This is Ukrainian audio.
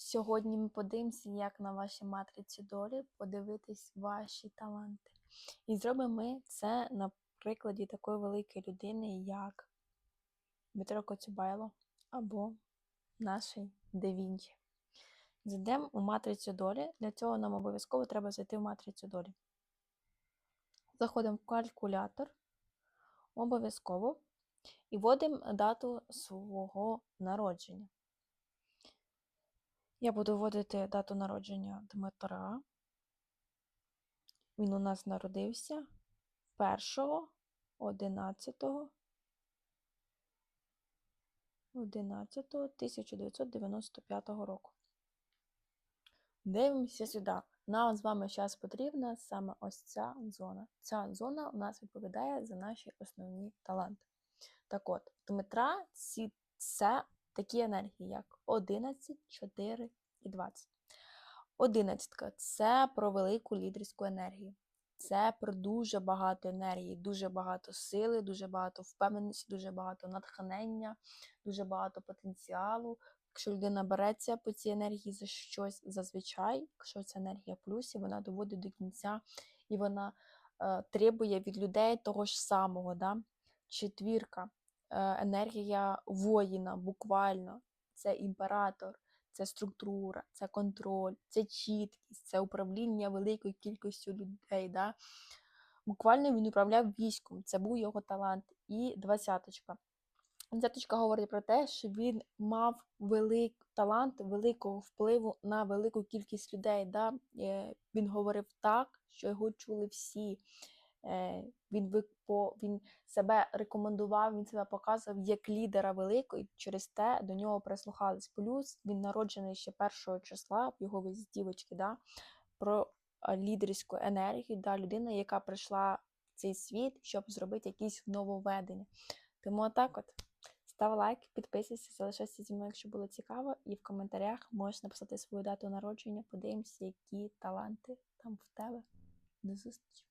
Сьогодні ми подивимося, як на вашій матриці долі подивитись ваші таланти. І зробимо ми це на прикладі такої великої людини, як Дмитро Коцюбайло або нашій Де Вінчі. Зайдемо у матрицю долі. Для цього нам обов'язково треба зайти в матрицю долі. Заходимо в калькулятор, обов'язково, і вводимо дату свого народження. Я буду вводити дату народження Дмитра. Він у нас народився 1 11 11 1995 року. Дивимося сюди. Нам з вами зараз потрібна саме ось ця зона. Ця зона у нас відповідає за наші основні таланти. Так от, Дмитра це такі енергії, як 11, 4 і 20. Одинадцятка це про велику лідерську енергію. Це про дуже багато енергії, дуже багато сили, дуже багато впевненості, дуже багато натхнення, дуже багато потенціалу. Якщо людина береться по цій енергії за щось зазвичай, якщо ця енергія в плюсі, вона доводить до кінця і вона е, требує від людей того ж самого. Да? Четвірка, енергія воїна, буквально, це імператор, це структура, це контроль, це чіткість, це управління великою кількістю людей. Да? Буквально він управляв військом, це був його талант. І двадцяточка. Двадцяточка говорить про те, що він мав велик талант великого впливу на велику кількість людей. Да? Е, Він говорив так, що його чули всі. Е, Він, він себе рекомендував, він себе показував як лідера великої, через те до нього прислухались. Плюс він народжений ще першого числа, в його виздівочки, да? про лідерську енергію, да? людина, яка прийшла в цей світ, щоб зробити якісь нововведення. Тому отак от. Став лайк, підписуйся, залишайся зі мною, якщо було цікаво, і в коментарях можеш написати свою дату народження. Подивимося, які таланти там в тебе. До зустрічі!